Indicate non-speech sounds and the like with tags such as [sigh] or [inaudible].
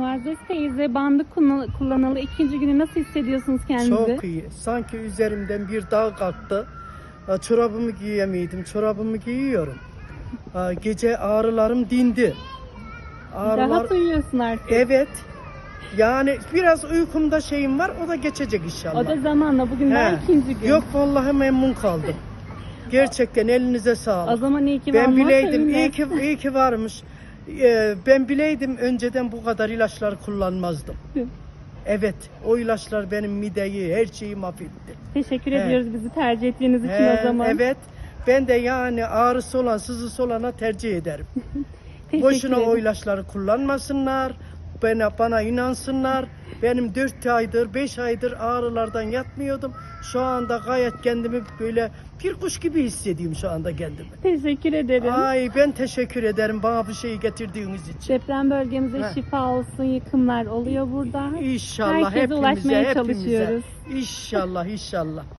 Muazzez teyze bandı kullan- kullanalı ikinci günü nasıl hissediyorsunuz kendinizi? Çok iyi. Sanki üzerimden bir dağ kalktı. Çorabımı giyemiyordum. Çorabımı giyiyorum. Gece ağrılarım dindi. Ağrılar... Rahat uyuyorsun artık. Evet. Yani biraz uykumda şeyim var. O da geçecek inşallah. O da zamanla bugün daha ikinci gün. Yok vallahi memnun kaldım. [laughs] Gerçekten elinize O sağlık. zaman iyi ki Ben varmış, bileydim. sevindim. iyi ki iyi ki varmış. [laughs] Ee, ben bileydim önceden bu kadar ilaçlar kullanmazdım. Evet, o ilaçlar benim mideyi, her şeyi mahvetti. Teşekkür He. ediyoruz bizi tercih ettiğiniz için He, o zaman. Evet, ben de yani ağrısı olan, sızısı olana tercih ederim. [laughs] Boşuna o ederim. ilaçları kullanmasınlar, bana, bana inansınlar. Benim 4 aydır, 5 aydır ağrılardan yatmıyordum. Şu anda gayet kendimi böyle bir kuş gibi hissediyorum şu anda kendimi. Teşekkür ederim. Ay ben teşekkür ederim bana bu şeyi getirdiğiniz için. Deprem bölgemize He. şifa olsun, yıkımlar oluyor burada. İnşallah Herkese hepimize, ulaşmaya hepimize. çalışıyoruz. İnşallah, inşallah.